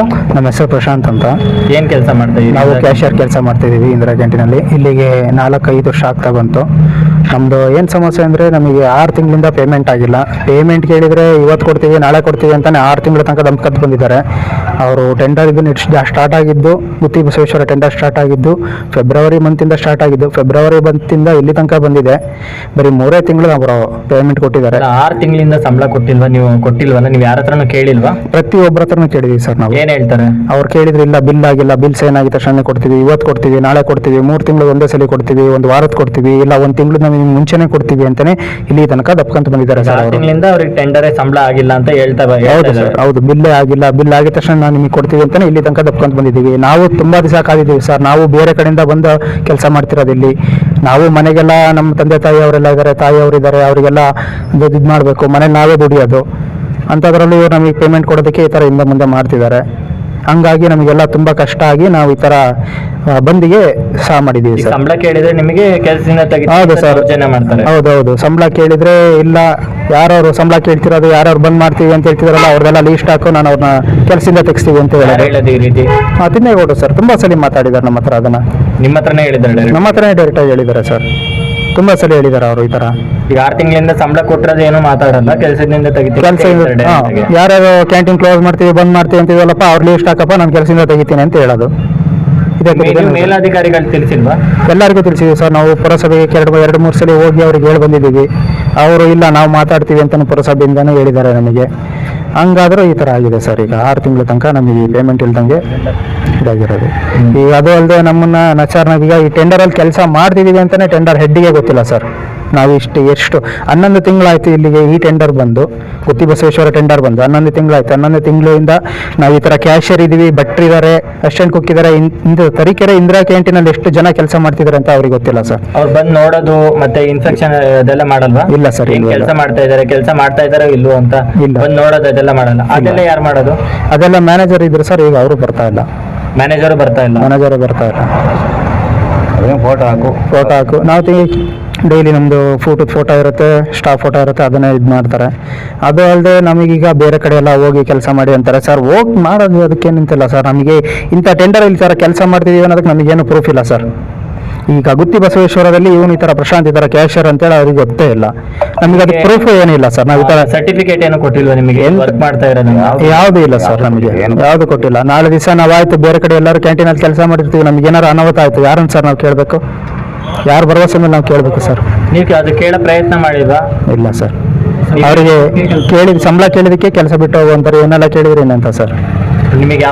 ನಮ್ಮ ಹೆಸರು ಪ್ರಶಾಂತ್ ಅಂತ. ಏನ್ ಕೆಲಸ ಮಾಡ್ತಾ ನಾವು ಕ್ಯಾಶಿಯರ್ ಕೆಲಸ ಮಾಡ್ತಿದ್ದೀವಿ ಇಂದಿರಾ ಕ್ಯಾಂಟೀನಲ್ಲಿ. ಇಲ್ಲಿಗೆ ನಾಲ್ಕೈದು ವರ್ಷ ಆಗ್ತಾ ಬಂತು ನಮ್ದು ಏನು ಸಮಸ್ಯೆ ಅಂದ್ರೆ ನಮಗೆ ಆರು ತಿಂಗಳಿಂದ ಪೇಮೆಂಟ್ ಆಗಿಲ್ಲ. ಪೇಮೆಂಟ್ ಕೇಳಿದರೆ ಇವತ್ತು ಕೊಡ್ತೀವಿ ನಾಳೆ ಕೊಡ್ತೀವಿ ಅಂತಾನೆ ಆರು ತಿಂಗಳ ತನಕ ದಂಪ್ಕತ್ ಬಂದಿದ್ದಾರೆ. ಅವರು ಟೆಂಡರ್ ಇದು ಸ್ಟಾರ್ಟ್ ಆಗಿದ್ದು ಮುತ್ತಿ ಬಸವೇಶ್ವರ ಟೆಂಡರ್ ಸ್ಟಾರ್ಟ್ ಆಗಿದ್ದು ಫೆಬ್ರವರಿ ಮಂತಿಂದ ಸ್ಟಾರ್ಟ್ ಆಗಿದ್ದು ಫೆಬ್ರವರಿ ಮಂತಿಂದ ಇಲ್ಲಿ ತನಕ ಬಂದಿದೆ. ಬರೀ ಮೂರೇ ತಿಂಗಳು ಅವರು ಪೇಮೆಂಟ್ ಕೊಟ್ಟಿದ್ದಾರೆ. ಆರು ತಿಂಗಳಿಂದ ಸಂಬಳ ಕೊಟ್ಟಿಲ್ವಾ ನೀವು ಕೊಟ್ಟಿಲ್ವಲ್ಲ ನೀವು ಯಾರ ಹತ್ರನೂ ಕೇಳಿಲ್ವಾ? ಪ್ರತಿಯೊಬ್ಬರ ಹತ್ರನೂ ಕೇಳಿದ್ದೀವಿ ಸರ್ ನಾವು. ಏನ್ ಹೇಳ್ತಾರೆ? ಅವ್ರು ಕೇಳಿದ್ರೆ ಇಲ್ಲ ಬಿಲ್ ಆಗಿಲ್ಲ ಬಿಲ್ಸ್ ಏನಾಗಿತ್ತು ತಕ್ಷಣ ಕೊಡ್ತೀವಿ ಇವತ್ತು ಕೊಡ್ತೀವಿ ನಾಳೆ ಕೊಡ್ತೀವಿ ಮೂರು ತಿಂಗಳು ಒಂದೇ ಸಲ ಕೊಡ್ತೀವಿ ಒಂದು ವಾರದ ಕೊಡ್ತೀವಿ ಇಲ್ಲ ಒಂದು ತಿಂಗಳು ನಮಗೆ ಮುಂಚೆನೆ ಕೊಡ್ತೀವಿ ಅಂತಾನೆ ಇಲ್ಲಿ ತನಕ ದಪ್ಕೊಂತ ಬಂದಿದ್ದಾರೆ ಸರ್ ಅವರು. ತಿಂಗಳಿಂದ ಅವ್ರಿಗೆ ಟೆಂಡರೇ ಸಂಬಳ ಆಗಿಲ್ಲ ಅಂತ ಹೇಳ್ತಾ ಹೌದು. ಸರ್ ಹೌದು ಬಿಲ್ಲೇ ಆಗಿಲ್ಲ ಬಿಲ್ ಆಗಿದ ತಕ್ಷಣ ನಿಮಗೆ ಕೊಡ್ತೀವಿ ಅಂತಲೇ ಇಲ್ಲಿ ತನಕ ದಪ್ಕೊಂತ ಬಂದಿದ್ದೀವಿ. ನಾವು ತುಂಬ ದಿವಸ ಕಾದಿದ್ದೀವಿ ಸರ್. ನಾವು ಬೇರೆ ಕಡೆಯಿಂದ ಬಂದು ಕೆಲಸ ಮಾಡ್ತಿರೋದು ಇಲ್ಲಿ. ನಾವು ಮನೆಗೆಲ್ಲ ನಮ್ಮ ತಂದೆ ತಾಯಿ ಅವರೆಲ್ಲ ಇದ್ದಾರೆ ತಾಯಿ ಅವರಿದ್ದಾರೆ ಅವರಿಗೆಲ್ಲ ಇದು ಮಾಡಬೇಕು. ಮನೇಲಿ ನಾವೇ ದುಡಿಯೋದು. ಅಂಥದ್ರಲ್ಲಿ ಇವರು ನಮಗೆ ಪೇಮೆಂಟ್ ಕೊಡೋದಕ್ಕೆ ಈ ಥರ ಹಿಂದೆ ಮುಂದೆ ಮಾಡ್ತಿದ್ದಾರೆ. ಹಂಗಾಗಿ ನಮಗೆಲ್ಲ ತುಂಬ ಕಷ್ಟ ಆಗಿ ನಾವು ಈ ಥರ ಬಂದಿಗೆ ಸಹ ಮಾಡಿದ್ದೀವಿ ಸರ್. ಸಂಬಳ ಕೇಳಿದ್ರೆ ನಿಮಗೆ ಕೆಲಸದಿಂದ ಹೌದು ಸರ್. ಹೌದೌದು ಸಂಬಳ ಕೇಳಿದ್ರೆ ಇಲ್ಲ ಯಾರವ್ರು ಸಂಬಳ ಕೇಳ್ತಿರೋದು ಯಾರು ಬಂದ್ ಮಾಡ್ತೀವಿ ಅಂತ ಹೇಳ್ತಿದಾರಲ್ಲ ಅವ್ರದೆಲ್ಲ ಲೀಸ್ಟ್ ಹಾಕು ನಾನು ಅವ್ರನ್ನ ಕೆಲಸದಿಂದ ತೆಗಿಸ್ತೀವಿ ಅಂತ ಹೇಳೋದು ಹೇಳಿದೆ ಈ ರೀತಿ? ಆ, ತಿಮ್ಮೇಗೌಡರು ಸರ್ ತುಂಬಾ ಸಲ ಮಾತಾಡಿದಾರೆ ನಮ್ಮ ಹತ್ರ ಅದನ್ನ. ನಿಮ್ಮ ಹತ್ರನೇ ಹೇಳಿದ್ರೆ. ನಮ್ಮ ಹತ್ರನೇ ಡೈರೆಕ್ಟ್ ಆಗಿ ಹೇಳಿದ್ದಾರೆ ಸರ್. ತುಂಬಾ ಸಲ ಹೇಳಿದ್ದಾರೆ ಅವರು ಈ ತರ ಈಗ ಆರು ತಿಂಗಳಿಂದ ಸಂಬಳ ಕೊಟ್ಟರೆ ಏನು ಮಾತಾಡಲ್ಲ ಕೆಲಸದಿಂದ ತೆಗಿತೀವಿ ಕೆಲಸ ಹೇಳ್ತಾರೆ ಯಾರ್ಯಾರು ಕ್ಯಾಂಟೀನ್ ಕ್ಲೋಸ್ ಮಾಡ್ತೀವಿ ಬಂದ್ ಮಾಡ್ತೀವಿ ಅಂತಿದಲ್ಲಪ್ಪ ಅವ್ರ ಲೀಸ್ಟ್ ಹಾಕಪ್ಪ ನಾನು ಕೆಲಸದಿಂದ ತೆಗಿತೀನಿ ಅಂತ ಹೇಳೋದು. ಇದೇ ನೀವು ಕುರಿತು ಮೇಲಾಧಿಕಾರಿಗಳು ತಿಳಿಸಿಲ್ವಾ? ಎಲ್ಲರಿಗೂ ತಿಳಿಸಿದ್ವಿ ಸರ್ ನಾವು ಪುರಸಭೆಗೆ ಎರಡು ಎರಡು ಮೂರು ಸಲ ಹೋಗಿ ಅವ್ರಿಗೆ ಹೇಳಿ ಬಂದಿದ್ದೀವಿ. ಅವರು, ಇಲ್ಲ, ನಾವು ಮಾತಾಡ್ತೀವಿ ಅಂತ ಪುರಸಭೆಯಿಂದನೂ ಹೇಳಿದ್ದಾರೆ ನಮಗೆ. ಹಂಗಾದರೂ ಈ ಥರ ಆಗಿದೆ ಸರ್. ಈಗ ಆರು ತಿಂಗಳ ತನಕ ನಮಗೆ ಈ ಪೇಮೆಂಟ್ ಇಲ್ದಂಗೆ ಇದಾಗಿರೋದು. ಈಗ ಅದು ಅಲ್ಲದೆ ನಮ್ಮನ್ನ ನಚಾರ್ನಾಗ ಈ ಟೆಂಡರಲ್ಲಿ ಕೆಲಸ ಮಾಡ್ತಿದ್ದೀವಿ ಅಂತಲೇ ಟೆಂಡರ್ ಹೆಡ್ಡಿಗೆ ಗೊತ್ತಿಲ್ಲ ಸರ್. ನಾವು ಇಷ್ಟು ಎಷ್ಟು? ಹನ್ನೊಂದು ತಿಂಗಳಾಯ್ತು ಇಲ್ಲಿಗೆ ಈ ಟೆಂಡರ್ ಬಂದು ಗುತ್ತಿ ಬಸವೇಶ್ವರ ಟೆಂಡರ್ ಬಂದು. ಹನ್ನೊಂದು ತಿಂಗಳಾಯ್ತು. ಹನ್ನೊಂದು ತಿಂಗಳಿಂದ ನಾವು ಈ ಥರ ಕ್ಯಾಶಿಯರ್ ಇದೀವಿ ಭಟ್ರಿದ್ದಾರೆ ಅಸ್ಟೆಂಟ್ ಕುಕ್ ಇದ್ದಾರೆ. ಇಂದು ತರೀಕೆರೆ ಇಂದಿರಾ ಕ್ಯಾಂಟೀನಲ್ಲಿ ಎಷ್ಟು ಜನ ಕೆಲಸ ಮಾಡ್ತಿದ್ದಾರೆ ಅಂತ ಅವ್ರಿಗೆ ಗೊತ್ತಿಲ್ಲ ಸರ್. ಅವ್ರು ಬಂದು ನೋಡೋದು ಮತ್ತೆ ಇನ್ಫೆಕ್ಷನ್ ಅದೆಲ್ಲ ಮಾಡಲ್ವಾ? ಇಲ್ಲ ಸರ್ ಏನ್ ಕೆಲಸ. ಮಾಡ್ತಾ ಇದ್ದಾರೆ ಕೆಲಸ ಮಾಡ್ತಾ ಇದಾರೋ ಇಲ್ವೋ ಅಂತ ಇಲ್ಲ. ಬಂದು ನೋಡೋದು ಅದೆಲ್ಲ ಮಾಡಲ್ಲ. ಅದೆಲ್ಲ ಯಾರು ಮಾಡೋದು? ಅದೆಲ್ಲ ಮ್ಯಾನೇಜರ್ ಇದ್ರು ಸರ್ ಈಗ ಅವರು ಬರ್ತಾ ಇಲ್ಲ. ಮ್ಯಾನೇಜರ್ ಬರ್ತಾ ಇಲ್ಲ. ಮ್ಯಾನೇಜರ್ ಬರ್ತಾ ಇಲ್ಲ. ಫೋಟೋ ಹಾಕು? ನಾವು ಡೈಲಿ ನಮ್ಮದು ಫೋಟೋ ಫೋಟೋ ಇರುತ್ತೆ ಸ್ಟಾಫ್ ಫೋಟೋ ಇರುತ್ತೆ, ಅದನ್ನೇ ಇದು ಮಾಡ್ತಾರೆ. ಅದು ಅಲ್ಲದೆ ನಮಗೀಗ ಬೇರೆ ಕಡೆ ಎಲ್ಲ ಹೋಗಿ ಕೆಲಸ ಮಾಡಿ ಅಂತಾರೆ. ಸರ್, ಹೋಗಿ ಮಾಡೋದು ಅದಕ್ಕೆ ನಿಂತಿಲ್ಲ, ಸರ್. ನಮಗೆ ಇಂಥ ಟೆಂಡರ್ ಇಲ್ಲಿ ಸರ್ ಕೆಲಸ ಮಾಡ್ತಿದ್ದೀವಿ ಅನ್ನೋದಕ್ಕೆ ನಮಗೇನು ಪ್ರೂಫ್ ಇಲ್ಲ, ಸರ್. ಈಗ ಗುತ್ತಿ ಬಸವೇಶ್ವರದಲ್ಲಿ ಇವನು ಈ ತರ ಪ್ರಶಾಂತ್ ಈ ಥರ ಕ್ಯಾಶಿಯರ್ ಅಂತೇಳಿ ಅವ್ರಿಗೆ ಗೊತ್ತೇ ಇಲ್ಲ. ನಮಗೆ ಅದಕ್ಕೆ ಪ್ರೂಫ್ ಏನಿಲ್ಲ ಸರ್. ನಾವು ಈ ಥರ ಸರ್ಟಿಫಿಕೇಟ್ ಏನು ಕೊಟ್ಟಿಲ್ವಾ ನಿಮಗೆ? ವರ್ಕ್ ಮಾಡ್ತಾ ಇರೋದು ಯಾವುದು ಇಲ್ಲ ಸರ್ ನಮಗೆ. ಯಾವುದು ಕೊಟ್ಟಿಲ್ಲ. ನಾಳೆ ದಿವಸ ನಾವಾಯ್ತು ಆಯ್ತು ಬೇರೆ ಕಡೆ ಎಲ್ಲರೂ ಕ್ಯಾಂಟೀನ್ ಅಲ್ಲಿ ಕೆಲಸ ಮಾಡಿರ್ತೀವಿ. ನಮ್ಗೆ ಏನಾರು ಅನಾಹುತ ಆಯ್ತು ಯಾರನ್ನ ಸರ್ ನಾವು ಕೇಳಬೇಕು? ಯಾರು ಭರವಸೆ ಮೇಲೆ ನಾವು ಕೇಳಬೇಕು ಸರ್? ನೀವು ಅದು ಕೇಳೋ ಪ್ರಯತ್ನ ಮಾಡಿಲ್ವಾ? ಇಲ್ಲ ಸರ್. ಅವರಿಗೆ ಕೇಳಿದ ಸಂಬಳ ಕೇಳಿದಕ್ಕೆ ಕೆಲಸ ಬಿಟ್ಟು ಹೋಗುವಂತಾರೆ ಏನೆಲ್ಲ ಕೇಳಿದ್ರಿ ಏನಂತ ಸರ್? ನಿಮಗೆ